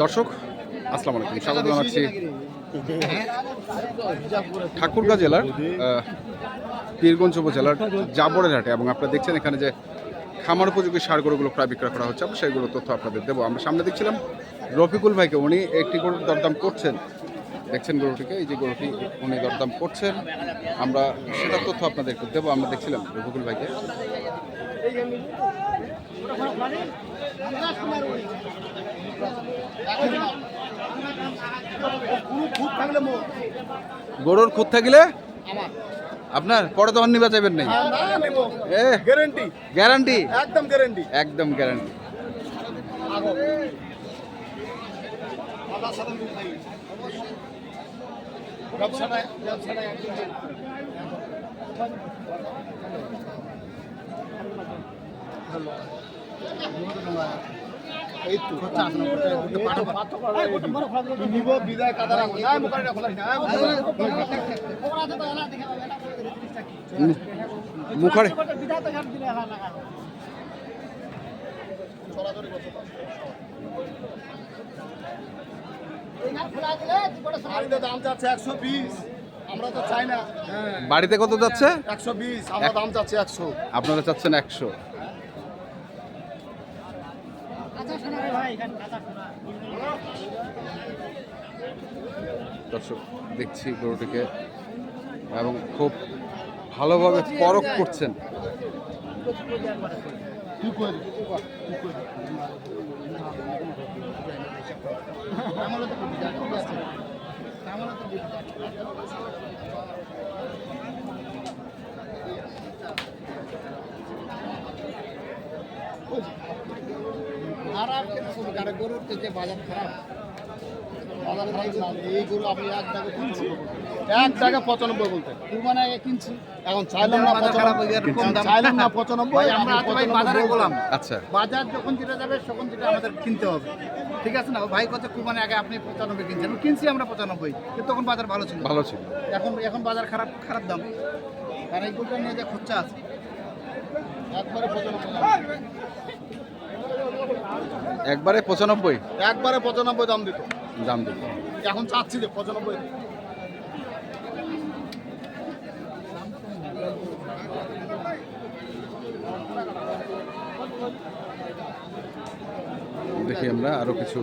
দর্শক, আসসালামু আলাইকুম। স্বাগত জানাচ্ছি ঠাকুরগাঁ জেলার পীরগঞ্জ উপজেলার জাবরের হাটে এবং আপনারা দেখছেন এখানে যে খামার উপযোগী সার গরুগুলো প্রায় বিক্রয় করা হচ্ছে আমরা সেইগুলো তথ্য আপনাদের দেবো। আমরা সামনে দেখছিলাম রফিকুল ভাইকে, উনি একটি গরুর দরদাম করছেন। দেখছেন গরুটিকে, এই যে গরুটি উনি দরদাম করছেন। আমরা সেটার তথ্য আপনাদের একটু দেবো। আমরা দেখছিলাম রফিকুল ভাইকে। গরুর খুঁত থাকলে? আপনার? পরে তখন নিবা চাইবেন নাই? Guarantee guarantee? একদম গ্যারেন্টি। একদম গ্যারান্টি ব্যবসাটা মুখারে। বাড়িতে দাম চাচ্ছে একশো বিশ আমরা তো চাই না বাড়িতে কত যাচ্ছে? একশো বিশ আমরা দাম চাচ্ছি একশো। আপনারা চাচ্ছেন একশো। দর্শক দেখছি গরুটিকে এবং খুব ভালোভাবে পরখ করছেন। খারাপ কেন শুধু গাড়ি গরুর যে বাজার খারাপ বাজার খারাপ না এই গরু আপনি এক টাকা কিনছি এক টাকা পঁচানব্বই বলতে। কুরবানি আগে কিনছি এখন চাইলাম না পঁচানব্বই চাইলাম না পঁচানব্বই আমরা বাজারে গোলাম। আচ্ছা। বাজার যখন যেটা যাবে তখন যেটা আমাদের কিনতে হবে। ঠিক আছে না? ও ভাই কত কুরবানি আগে আপনি পঁচানব্বই কিনছেন। কিনছি আমরা পঁচানব্বই কিন্তু তখন বাজার ভালো ছিল ভালো ছিল। এখন এখন বাজার খারাপ খারাপ দাম। আর এইগুলো নিয়ে যে খরচা আছে একবারে পঁচানব্বই। একবারে পঁচানব্বই? একবারে পঁচানব্বই দাম দিত। দাম দিল এখন চাচ্ছি যে পঁচানব্বই। দেখি আমরা আরও কিছু।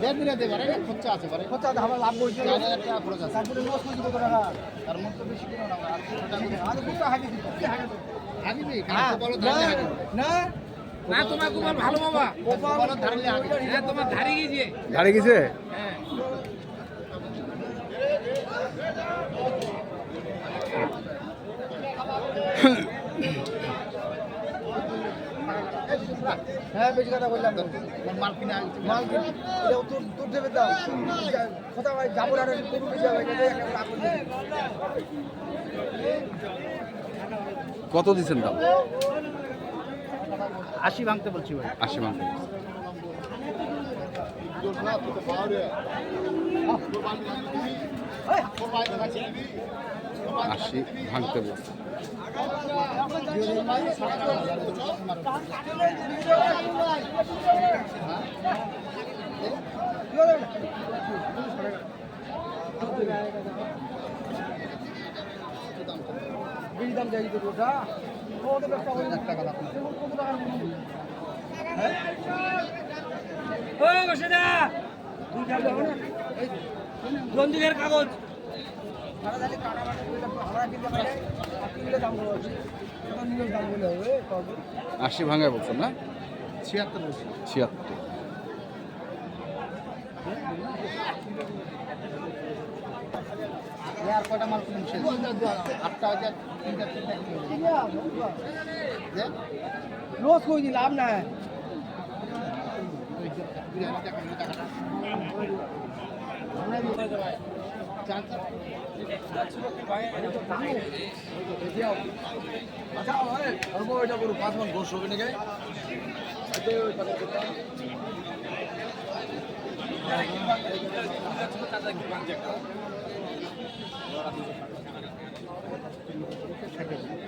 দেড় দিনে দেবে আরে খরচা আছে বারে খরচা আমার লাভ বলছে চার হাজার টাকা খরচ আছে তারপরে লস দিব? টাকা তার মধ্যে বেশি কিনো না আর টাকা করে আর ধারে হ্যাঁ ধারে গেছে হ্যাঁ। বেশি কথা বললাম তো মাল কিনে মাল কিন তোর তোর দেবে দাও কথা ভাই? যাব আর গরু বেশি হবে এটা একটা লাভ করে কত দিচ্ছেন দাম? আশি ভাঙতে বলছি ভাই। আশি ভাঙতে। আশি ভাঙতে বলছে। বেশি দাম চাই তো ওটা ব্যবসা করে টাকা লাভ কত টাকার ও বসেদা বন্দুকের কাগজ। আশি ভাঙায় বলছেন না? ছিয়াত্তর বছর ছিয়াত্তর। আর কয়টা মাল কিনুন শেষ আটটা হচ্ছে তিনটা তিনটা কিনে রোজ কই দিলাম লাভ নাই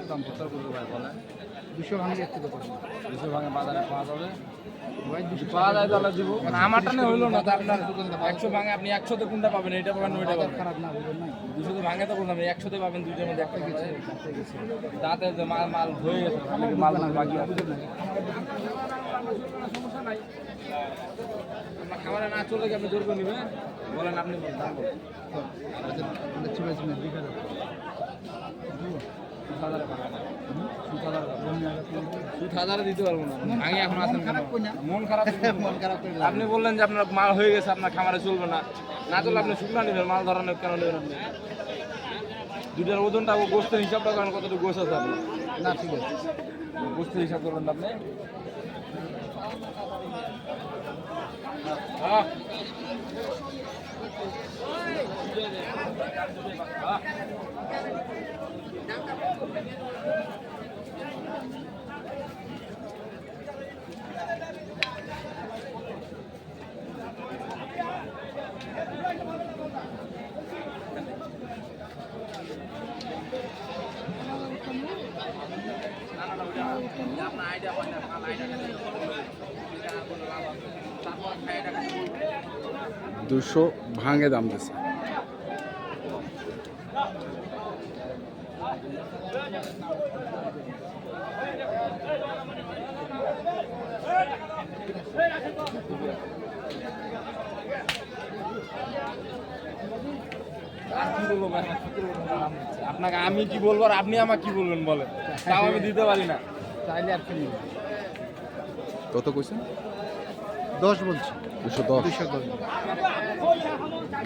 দাম কত করবে বলেন দুশো ভাঙে আমারটা না হইল না আপনার একশো ভাঙে আপনি একশোতে কোনটা পাবেন এটা পাবেন ওইটা খারাপ না নাই দুশোতে ভাঙে তো বললাম একশোতে পাবেন দুইটার মধ্যে একটা গেছে দাঁতে মাল মাল হয়ে গেছে মাল বাকি আছে খাবারে না চলে গিয়ে আপনি জোর করে নেবেন। বলেন আপনি? মন আপনি বললেন যে আপনার মাল হয়ে গেছে আপনার খামারে চলবে না। না চললে আপনি শুকনা নেবেন মাল ধরানোর কেন নেবেন আপনি? দুটার ওজনটা গোস্তের হিসাবটা করেন কতটুকু গোস্ত আছে আপনি না ঠিক আছে। গোস্তের হিসাব করবেন না আপনি হ্যাঁ। দুশো ভাঙে দাম দিছে। আপনাকে আমি কি বলব আর আপনি আমাকে কি বলবেন বলেন? তাও আমি দিতে পারি না। চাইলে আর কিনি কত কইছেন? দশ বলছি। দুশো দশ। দুশো দশ।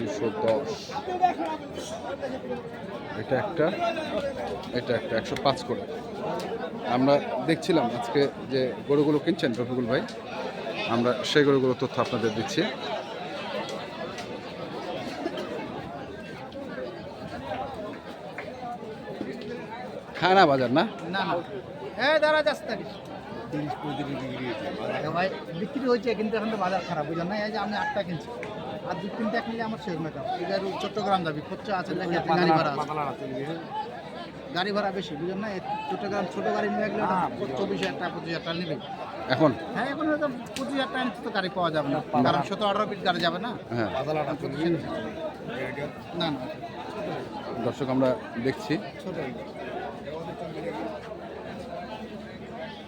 দুশো দশ। এটা একটা এটা একটা একশো পাঁচ করে। আমরা দেখছিলাম আজকে যে গরুগুলো কিনছেন রফিকুল ভাই। আমরা সেই গরুগুলোর তথ্য আপনাদের দিচ্ছি। খানা বাজার না? না হ্যাঁ দাঁড়া যাচ্ছে থাকিস ভাই বিক্রি হয়েছে কিন্তু এখন তো বাজার খারাপ বুঝলেন না? এই যে আমি আটটা কিনছি আর দু তিনটা কিনলে আমার শেষ মেকআপ এই গাড়ি চট্টগ্রাম যাবি খরচা আছে নাকি গাড়ি ভাড়া আছে। গাড়ি ভাড়া বেশি বুঝলেন না? চট্টগ্রাম ছোট গাড়ি নিয়ে গেলে ওটা চব্বিশ হাজার টাকা পঁচিশ হাজার টাকা নেবে। এখন? হ্যাঁ এখন হয়তো পঁচিশ হাজার টাকা তো গাড়ি পাওয়া যাবে না। কারণ সতেরো আঠারো ফিট গাড়ি যাবে না। হ্যাঁ। না না। দর্শক আমরা দেখছি।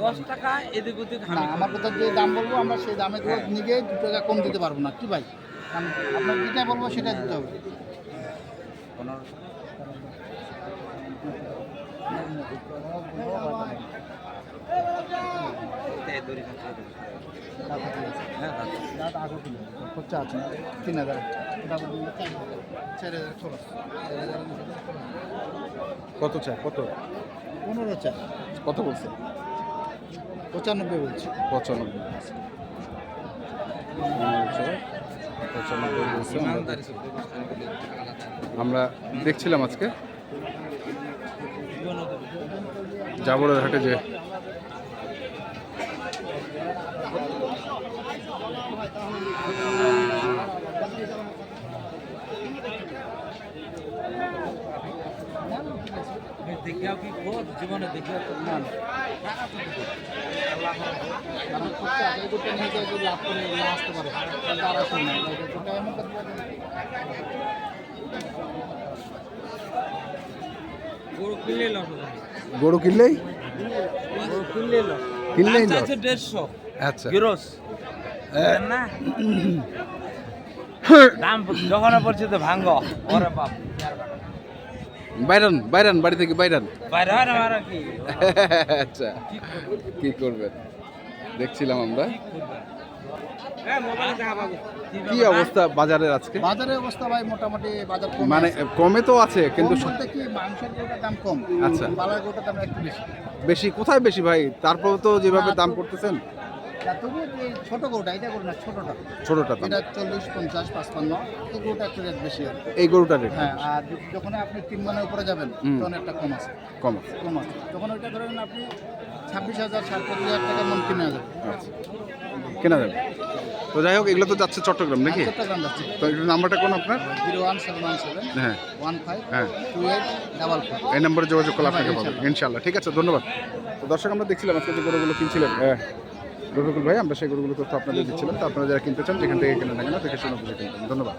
দশ টাকা এদিক ওদিক আমার কথা যে দাম বলব আমরা সেই দামে তো নিয়ে দু টাকা কম দিতে পারব না। কি ভাই? আপনার যেটা বলব সেটা দিতে হবে। খরচা আছে তিন হাজার। চার হাজার। খরচ চার হাজার কত চাই কত? পনেরো চার কত বলছে? পঁচানব্বই বলছি। পঁচানব্বই পঁচানব্বই বলছে। আমরা- আমরা দেখছিলাম আজকে। জাবরের হাটে যে দেখিয়াও কি খোঁজ জীবনে দেখিয়াও তো না কারণ খরচা আছে এই দুটো নিয়ে যদি লাভ করে না আসতে পারে তাহলে আর আসে না এই দুটো এমন কথা বলে- গরু কিনলে কিনলেই কিনলেই লস। আছে দেড়শো। আচ্ছা। গিরস না? দাম যখন পড়ছে তো ভাঙ্গ। ওরে বাপ। বাইরান বাইরান বাড়ি থেকে বাইরান। আচ্ছা কি করবেন দেখছিলাম আমরা। কি অবস্থা বাজারের আজকে? বাজারের অবস্থা ভাই মোটামুটি বাজার মানে কমে তো আছে কিন্তু কি মাংসের দাম কম। আচ্ছা। বালার দাম একটু বেশি। বেশি? কোথায় বেশি ভাই? তারপর তো যেভাবে দাম করতেছেন। ছোট গরুটা এটা গরু না ছোটটা। ছোটটা দাম। এটা চল্লিশ পঞ্চাশ পাঁচপান্ন। এই গরুটা একটু রেট বেশি আর এই রেট হ্যাঁ আর যখন আপনি তিন মানের উপরে যাবেন তখন একটা কম আছে। কম আছে। কম আছে। তখন ওইটা ধরেন আপনি ছাব্বিশ হাজার সাত পঁচিশ হাজার টাকার মন কিনে যাবে আচ্ছা। কেনা যাবে তো যাই হোক এগুলো তো যাচ্ছে চট্টগ্রাম নাকি? চট্টগ্রাম যাচ্ছে। তো নাম্বারটা কোন আপনার? Zero one seven one seven হ্যাঁ। ওয়ান ফাইভ হ্যাঁ। Two eight double four. এই নম্বরে যোগাযোগ করলে আপনাকে পাবেন। ইনশাল্লাহ। ঠিক আছে ধন্যবাদ। তো দর্শক আমরা দেখছিলাম আজকে যে গরুগুলো কিনছিলেন। হ্যাঁ। রফিকুল ভাই, আমরা সেই গরুগুলো তথ্য আপনাদের দিচ্ছিলাম। তো আপনারা যারা কিনতে চান, যেখান থেকে কেনা না কেন থেকে শুনে বুঝে কিনবেন ধন্যবাদ।